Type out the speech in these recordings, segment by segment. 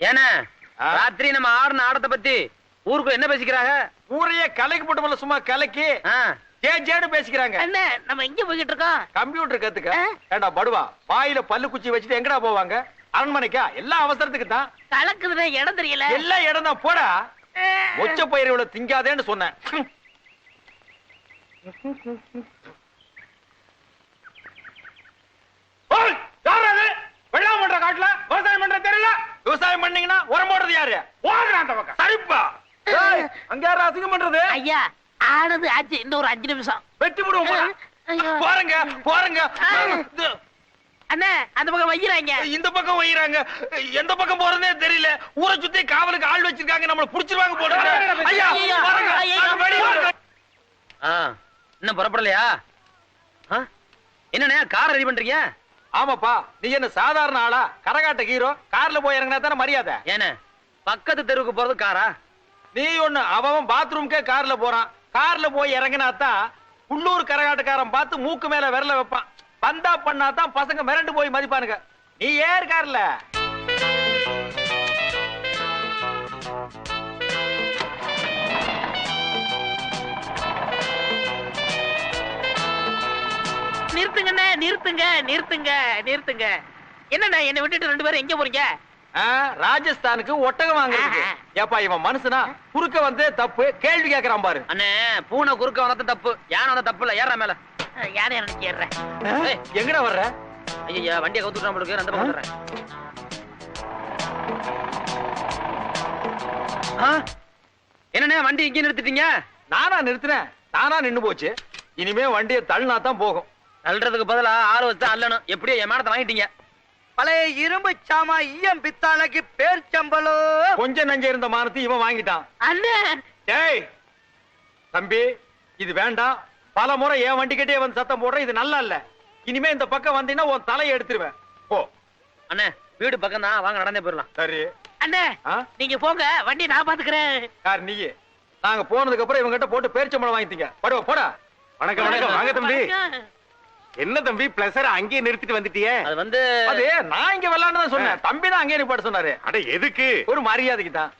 ஏன்னா ஆ? ராத்திரி நம்ம ஆடின ஆடத்தை பத்தி ஊருக்கு என்ன பேசிக்கிறாங்க? ஊரையே கலைக்கு போட்டு சும்மா கலக்கி ஜேஜேன்னு பேசிக்கிறாங்க. அண்ணே நம்ம எங்க போய்கிட்டு இருக்கோம்? கம்ப்யூட்டர் கத்துக்க? ஏண்டா படுவா? வாயில பல்லு குச்சி வச்சுட்டு எங்கடா போவாங்க? அரண்மனைக்கா? எல்லா அவசரத்துக்கு தான். கலக்குதுன்னு இடம் தெரியல. எல்லா இடம் தான் போடா ஒச்ச பயிர் இவ்வளவு திங்காதேன்னு சொன்னேன்? வெள்ளாமை பண்ற காட்டுல? விவசாயம் பண்ணீங்கன்னா உரம் போடுறது யாரு? ஓடுறா அந்த பக்கம். சரிப்பா. ஏய், அங்க யாரு அசிங்கம் பண்றது? ஐயா ஆனது ஆச்சு. இன்னும் ஒரு அஞ்சு நிமிஷம். வெட்டி விடுவோம். போறங்க போறங்க. அண்ணே அந்த பக்கம் வைக்கிறாங்க இந்த பக்கம் வைறாங்க எந்த பக்கம் போறதே தெரியல. ஊரை சுத்தி காவலுக்கு ஆள் வச்சிருக்காங்க. நம்மள புடிச்சிருவாங்க இருக்கு. ஐயா இன்னும் புறப்படலையா? ஆ? என்னண்ணே கார் ரெடி பண்றீங்க? ஆமாப்பா நீ என்ன சாதாரண ஆளா? கரகாட்ட ஹீரோ கார்ல போய் இறங்கினா தானே மரியாதை? ஏண்ணே பக்கத்து தெருவுக்கு போறது காரா? நீ ஒண்ணு அவன் பாத்ரூம்க்கே கார்ல போறான். கார்ல போய் இறங்கினா தான் உள்ளூர் கரகாட்டக்காரன் பார்த்து மூக்கு மேல விரல வைப்பான். பந்தா பண்ணா தான் பசங்க மிரண்டு போய் மதிப்பானுங்க. நீ ஏர் கார்ல நிறுத்துங்க நிறுத்துங்க நிறுத்துங்க. என்னண்ணே என்னை விட்டுட்டு ரெண்டு பேரும் எங்க போறீங்க? ராஜஸ்தானுக்கு ஒட்டகம் ஆஹா. ஏப்பா இவன் மனுஷனா? குறுக்க வந்து தப்பு கேள்வி கேக்குறான் பாரு. அண்ணே பூனை குறுக்க வந்தது தப்பு. யானை வந்தா தப்பு இல்ல ஏற மேல. யாரை எனக்கு ஏறுறேன். ஏய். எங்கடா வர்ற? ஐயா வண்டியை கவுத்துட்டு நம்மளுக்கு அந்த பக்கம் வந்துடுறேன். ஆ என்னண்ணே வண்டி இங்கே நிறுத்திட்டீங்க? நானா நிறுத்தினேன். தானா நின்னு போச்சு. இனிமே வண்டியை தள்ளினா தான் போகும். தள்ளுறதுக்கு பதிலா ஆறு வச்சு அள்ளணும் எப்படியோ என் மேடத்தை வாங்கிட்டீங்க. பழைய இரும்பு சாமா ஈயம் பித்தாளைக்கு பேர் சம்பளோ கொஞ்சம் நஞ்ச இருந்த மானத்தை இவன் வாங்கிட்டான். அண்ணே. டேய் தம்பி இது வேண்டாம். பல முறை என் வண்டிக்கிட்டே வந்து சத்தம் போடுற இது நல்லா இல்ல. இனிமே இந்த பக்கம் வந்தீங்கன்னா உன் தலையை எடுத்துருவேன். போ. அண்ணே வீடு பக்கம் தான் வாங்க நடந்தே போயிடலாம். சரி. அண்ணே? நீங்க போங்க. வண்டி நான் பாத்துக்கிறேன். யார் நீயே? நாங்க போனதுக்கு அப்புறம் இவங்கிட்ட போட்டு பேரிச்சம்பளம் வாங்கிட்டீங்க. படுவா போடா. வணக்கம் வணக்கம். வாங்க தம்பி. என்ன தம்பி பிளஸர் அங்கேயே நிறுத்திட்டு வந்துட்டியே? அது வந்து அது நான் இங்க விளையாண்டு தான் சொன்னேன். தம்பி தான் அங்கே நிப்பாட்ட சொன்னாரு. அட எதுக்கு? ஒரு மரியாதைக்கு தான்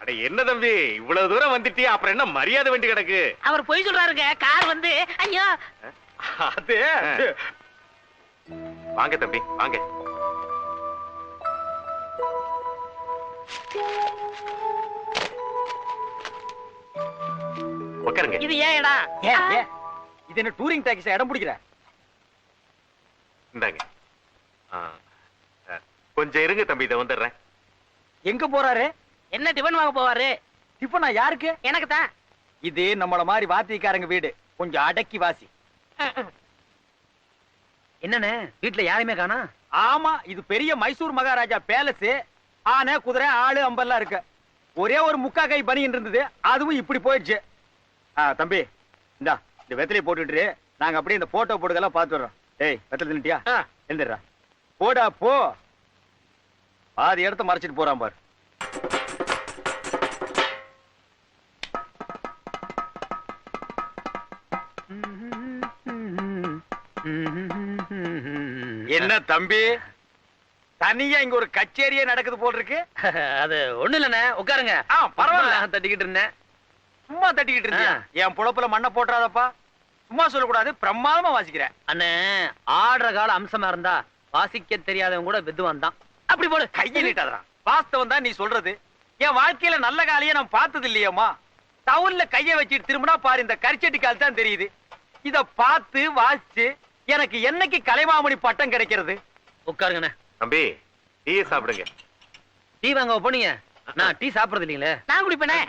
அட என்ன தம்பி? இவ்வளவு தூரம் வந்துட்டியே அப்புறம் என்ன மரியாதை வேண்டி கிடக்கு? அவர் பொய் சொல்றாருங்க. கார் வந்து ஐயோ. அது. வாங்க தம்பி வாங்க. உட்காருங்க இது ஏன் இடம்? இது என்ன டூரிங் டாக்ஸி இடம் பிடிக்கிற? இந்தாங்க. கொஞ்சம் இருங்க தம்பி இதை வந்துடுறேன். எங்க போறாரு? என்ன டிபன் வாங்க போவாரு? டிஃபனா யாருக்கு? எனக்கு தான். இது நம்மள மாதிரி வாத்தியக்காரங்க வீடு. கொஞ்சம் அடக்கி வாசி. என்னண்ணே? வீட்டுல யாரையுமே காணா? ஆமா இது பெரிய மைசூர் மகாராஜா பேலஸ். ஆனை குதிரை ஆளு அம்பெல்லாம் இருக்கு. ஒரே ஒரு முக்கா கை பனியின் இருந்தது. அதுவும் இப்படி போயிடுச்சு. ஆ, தம்பி இந்தா இந்த வெத்தலையை போட்டுட்டு நாங்க அப்படியே இந்த போட்டோ போட்டுக்கெல்லாம் பார்த்து டேய் வெத்தலை தின்னுட்டியா? எந்திரா போடா போ. பாதி இடத்த மறைச்சிட்டு போறான் பாரு. என்ன தம்பி? தனியா இங்க ஒரு கச்சேரியே நடக்குது போல் இருக்கு அது ஒண்ணு இல்லண்ணே உட்காருங்க. ஆ, பரவாயில்ல. தட்டிக்கிட்டு இருந்தேன். சும்மா தட்டிக்கிட்டு இருந்தியா? ஆ. என் புழப்புல மண்ணை போட்டுறாதப்பா. சும்மா சொல்லக்கூடாது பிரமாதமா வாசிக்கிறேன் அண்ணே ஆடுற கால அம்சமா இருந்தா வாசிக்க தெரியாதவன் கூட வித்துவான் தான். அப்படி போடு. கையை நீட்டாதடா. வாஸ்தவம் தான் நீ சொல்றது. என் வாழ்க்கையில நல்ல காலையே நான் பார்த்தது இல்லையேம்மா. டவுன்ல கைய வச்சுட்டு திரும்பினா பாரு இந்த கரிச்சட்டி கால் தான் தெரியுது. இத பார்த்து வாசிச்சு எனக்கு என்னைக்கு கலைமாமணி பட்டம் கிடைக்கிறது? உட்காருங்கண்ணே. தம்பி டீயை சாப்பிடுங்க. டீ வாங்க போனீங்க. நான் டீ சாப்பிடுறது இல்லீங்களே. நான் குடிப்பேனே.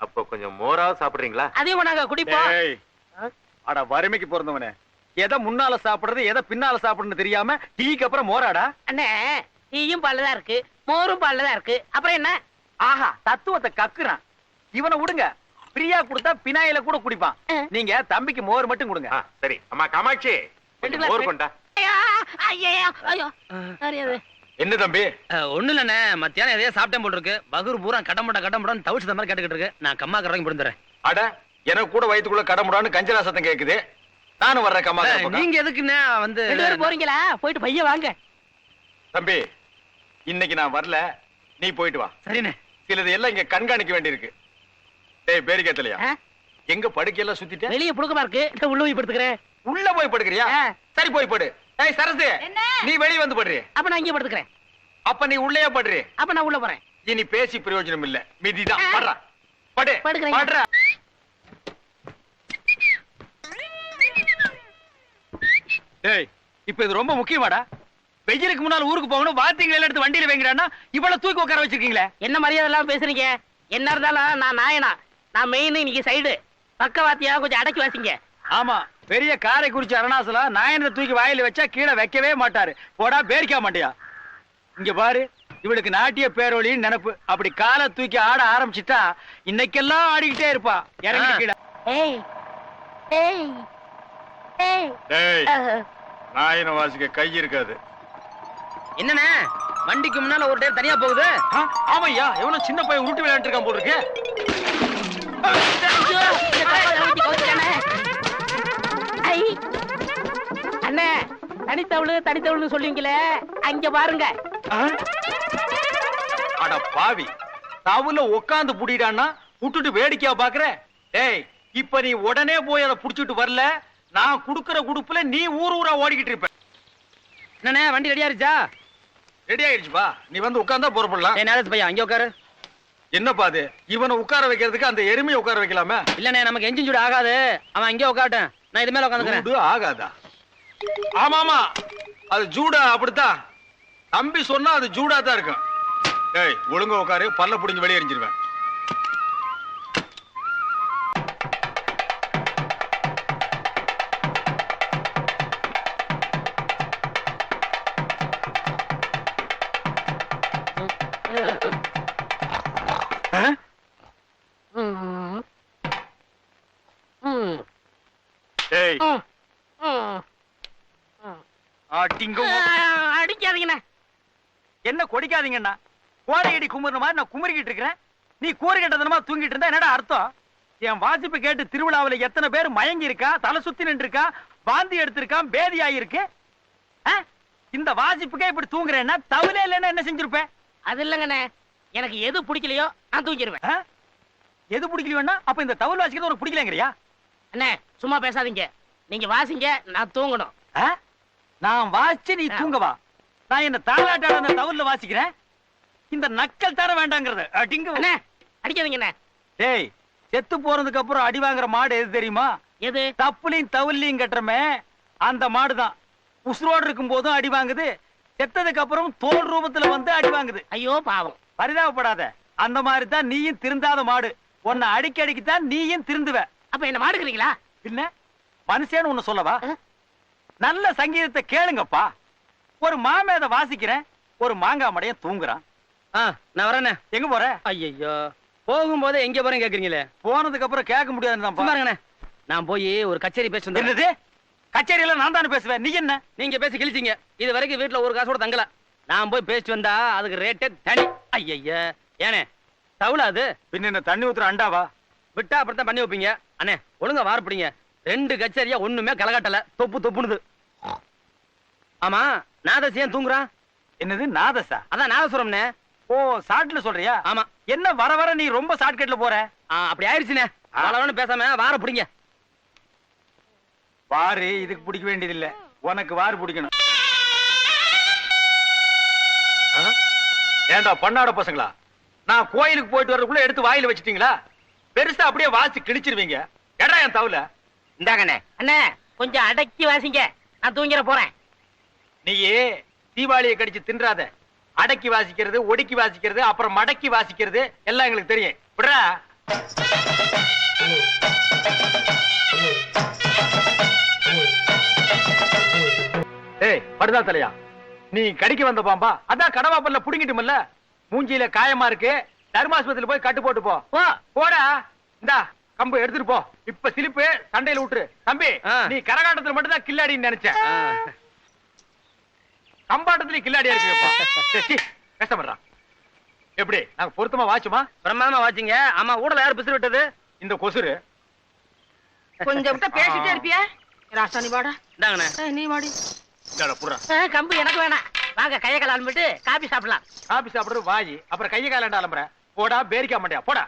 அப்போ கொஞ்சம் மோராவது சாப்பிடுறீங்களா? அதையும் நாங்க குடிப்போம். அட வறுமைக்கு பிறந்தவனே எதை முன்னால சாப்பிடுறது எதை பின்னால சாப்பிடுறது தெரியாம டீக்கு அப்புறம் மோராடா? அண்ணே டீயும் பால்ல தான் இருக்கு மோரும் பால்ல தான் இருக்கு. அப்புறம் என்ன? ஆஹா தத்துவத்தை கக்குறான். இவனை விடுங்க. ஃப்ரீயா கொடுத்தா பினாயில கூட குடிப்பான். நீங்க தம்பிக்கு மோர் மட்டும் கொடுங்க. சரி. அம்மா காமாட்சி. மோர் கொண்டா. என்ன தம்பி? ஒண்ணு இல்லண்ணே. மத்தியானம் எதையோ சாப்பிட்டேன் போல் இருக்கு. பகுர் பூரா கடமுட கடமுடன்னு தவிச்சு மாதிரி கேட்டுக்கிட்டு இருக்கு. நான் கம்மா கறங்க பிடிந்துறேன் அட எனக்கு கூட வயித்துக்குள்ள கடமுடான்னு கஞ்சரா சத்தம் கேக்குது. நானும் வர்றேன் கம்மா. நீங்க எதுக்குண்ணே வந்து போறீங்களா? போயிட்டு பைய வாங்க. தம்பி இன்னைக்கு நான் வரல. நீ போயிட்டு வா. சரிண்ணே. சிலது எல்லாம் இங்க கண்காணிக்க வேண்டியிருக்கு. டேய் பேரிக்கேத்தலையா? எங்க படுக்கையெல்லாம் சுத்திட்ட? வெளிய புழுக்கமா இருக்கு. உள்ள போய் படுத்துக்கிறேன் உள்ள போய் படுக்கிறியா. சரி போய் படு. ஏய் சரசு நீ வெளிய வந்து படுறி. அப்ப நான் இங்கே படுத்துக்கிறேன். அப்ப நீ உள்ளேயே படுறி. அப்ப நான் உள்ள போறேன். இனி பேசி பிரயோஜனம் இல்ல மிதிதான். படுறா. படு. படுறா. டேய் இப்ப இது ரொம்ப முக்கியமாடா. வெயிலுக்கு முன்னால ஊருக்கு போகணும் வாத்திங்களை எடுத்து வண்டியில வைங்கடான்னா இவ்வளவு தூக்கி உட்கார வச்சிருக்கீங்களே? என்ன மரியாதை எல்லாம் பேசுறீங்க? என்ன இருந்தாலும் நான் நாயனா. நான் மெயின் இன்னைக்கு சைடு பக்கவாத்தியா கொஞ்சம் அடக்கி வாசிங்க. ஆமா பெரிய காரைக்குறிச்சி அருணாசலா நாயனத்தை தூக்கி வாயில வச்சா கீழே வைக்கவே மாட்டாரு. போடா பேரிக்கா மாட்டியா இங்க பாரு இவளுக்கு நாட்டிய பேரொழின்னு நினைப்பு. அப்படி காலை தூக்கி ஆட ஆரம்பிச்சிட்டா இன்னைக்கெல்லாம் ஆடிக்கிட்டே இருப்பா. இறங்கி. கீழே. ஏய் ஏய் ஏய். நாயன வாசிக்க கை இருக்காது. என்னண்ணே? வண்டிக்கு முன்னால ஒரு டேர் தனியா போகுது? ஆமையா? எவனோ சின்ன பையன் உருட்டு விளையாண்டு இருக்கான் போல இருக்கு. அண்ணே தனித்தவளு தனித்தவளுன்னு சொல்லுவீங்களே அங்க பாருங்க? அட பாவி தவுல உட்காந்து புடிடான்னா விட்டுட்டு வேடிக்கையா பாக்குற? டேய் இப்ப நீ உடனே போய் அதை புடிச்சிட்டு வரல? நான் குடுக்கற குடுப்புல நீ ஊர் ஊரா ஓடிக்கிட்டு இருப்ப. என்னண்ணே வண்டி ரெடியா இருச்சா ரெடி ஆயிடுச்சுப்பா நீ வந்து உட்கார்ந்தா புறப்படலாம். ஏய் நேரத்து பையன் அங்கே உட்காரு. என்னப்பா அது? இவனை உட்கார வைக்கிறதுக்கு அந்த எருமையை உட்கார வைக்கலாமே? இல்லண்ணே நமக்கு என்ஜின் சூடு ஆகாது. அவன் அங்கே உட்காரட்டும். நான் இது மேல உட்காந்துக்கிறேன். சூடு ஆகாதா? ஆமா ஆமா அது ஜூடா அப்படித்தான். தம்பி சொன்னா அது ஜூடா தான் இருக்கும். டேய் ஒழுங்கா உட்காரு. பல்ல புடிஞ்சு வெளியே எரிஞ்சிருவேன் அடிக்காதீங்கண்ணே. என்ன கொடிக்காதீங்கண்ணா? கோடையடி குமுறின மாதிரி நான் குமுறிக்கிட்டு இருக்கிறேன். நீ கூறு கட்டதனமா தூங்கிட்டு இருந்தா என்னடா அர்த்தம்? என் வாசிப்பு கேட்டு திருவிழாவுல எத்தனை பேர் மயங்கி இருக்கா தலை சுத்தி நின்று இருக்கா வாந்தி எடுத்திருக்கான் பேதி ஆயிருக்கு ஆ? இந்த வாசிப்புக்கே இப்படி தூங்குறேன்னா தவிலே இல்லைன்னா என்ன செஞ்சிருப்பேன் அது இல்லைங்கண்ணே. எனக்கு எது பிடிக்கலையோ நான் தூங்கிடுவேன்? எது பிடிக்கலையோன்னா அப்ப இந்த தவில் வாசிக்கிறது உனக்கு பிடிக்கலங்கிறியா? அண்ணே சும்மா பேசாதீங்க. நீங்க வாசிங்க நான் தூங்கணும்? நான் வாசிச்சு நீ தூங்கவா. நான் என்ன தாளாட்டாட அந்த தவில்ல வாசிக்கிறேன்? இந்த நக்கல் தர வேண்டாங்கிறது. அடிங்க அண்ணே அடிக்காதீங்கண்ணே டேய் செத்து போறதுக்கு அப்புறம் அடி வாங்குற மாடு எது தெரியுமா? எது? தப்புலையும் தவிலையும் கட்டுறமே. அந்த மாடுதான். உசுரோடு இருக்கும் போதும் அடி வாங்குது. செத்ததுக்கு அப்புறம் தோல் ரூபத்துல வந்து அடி வாங்குது. ஐயோ பாவம். பரிதாபப்படாத. அந்த மாதிரி தான் நீயும் திருந்தாத மாடு. உன்னை அடிக்க அடிக்கத்தான் நீயும் திருந்துவ. அப்ப என்ன மாடுக்கிறீங்களா பின்ன மனுஷன்னு ஒண்ணு சொல்லவா? நல்ல சங்கீதத்தை கேளுங்கப்பா. ஒரு மாமேத வாசிக்கிறேன் ஒரு மாங்காய் மடையன் தூங்குறான். நான் வரேண்ணே. எங்க போற? ஐயோ போகும்போதே எங்க போறேன் கேக்குறீங்களே? போனதுக்கு அப்புறம் கேட்க இருங்கண்ணே. நான் போய் ஒரு கச்சேரி பேசி வந்தேன் என்னது? கச்சேரியில நான் தானே பேசுவேன்? நீ என்ன? நீங்க பேசி கிழிச்சீங்க. இது வரைக்கும் வீட்டுல ஒரு காசு கூட தங்கல. நான் போய் பேசிட்டு வந்தா அதுக்கு ரேட்டே தனி. ஐயய்ய ஏனே தவுளா அது? பின்ன என்ன தண்ணி ஊத்துற அண்டாவா? விட்டா அப்படித்தான் பண்ணி வைப்பீங்க. அண்ணே ஒழுங்கா வாரப்பிடிங்க ரெண்டு கச்சேரியா ஒண்ணுமே கலகாட்டல. தொப்பு தொப்புனுது. ஆமா நாதஸ் ஏன் தூங்குறான் என்னது நாதசா அதான் நாதசுரம்னே ஓ சாட்ல சொல்றியா? ஆமா. என்ன வர வர நீ ரொம்ப ஷார்ட்கட்ல போற? அப்படி ஆயிடுச்சுண்ணே ஆ. வளவன்னு பேசாம வார பிடிங்க. வாரு இதுக்கு பிடிக்க வேண்டியது இல்ல உனக்கு வாரு பிடிக்கணும்? ஏண்டா பண்ணாட பசங்களா? நான் கோயிலுக்கு போயிட்டு வர்றதுக்குள்ள எடுத்து வாயில வச்சிட்டீங்களா? பெருசா அப்படியே வாசி கிழிச்சிருவீங்க. எடா என் தவுல இந்தாங்கண்ணே. அண்ணே கொஞ்சம் அடக்கி வாசிங்க. நான் தூங்கிட போறேன். நீயே தீபாவளியை கடிச்சு தின்றாத. அடக்கி வாசிக்கிறது ஒடுக்கி வாசிக்கிறது அப்புறம் மடக்கி வாசிக்கிறது எல்லாம் எங்களுக்கு தெரியும். விடுறா? ஏய் படுதா தலையா? நீ கடிக்க வந்த பாம்பா? அதான் கடவா பல்ல புடுங்கிட்டுமல்ல? மூஞ்சியில காயமா இருக்கு. தர்மாஸ்பத்திரியில போய் கட்டு போட்டு போ. போடா. இந்தா. கம்பு எடுத்துட்டு போ. இப்ப சிலிப்பு சண்டையில விட்டுரு தம்பி. நீ கரகாட்டத்துல மட்டும் தான் கில்லாடின்னு நினைச்சேன். ஆ. கம்பாட்டத்துலயும் கில்லாடியா இருக்கு கஷ்டப்படுறான் எப்படி நாங்க பொருத்தமா வாச்சுமா? பிரமாதமா வாச்சிங்க. ஆமா ஊடல யார் பிசிறு விட்டது? இந்த கொசுரு. கொஞ்சம் விட்டா பேசிட்டே இருப்பியா? ராசா நீ வாடா. இந்தாங்கண்ணே. நீ வாடி. கம்பு எனக்கு வேணாம். வாங்க கையை கலாம்பிட்டு காபி சாப்பிடலாம். காபி சாப்பிடுறது வாயி. அப்புறம் கையை காலண்டா அலம்புற. போடா பேரிக்கா மாட்டியா போடா.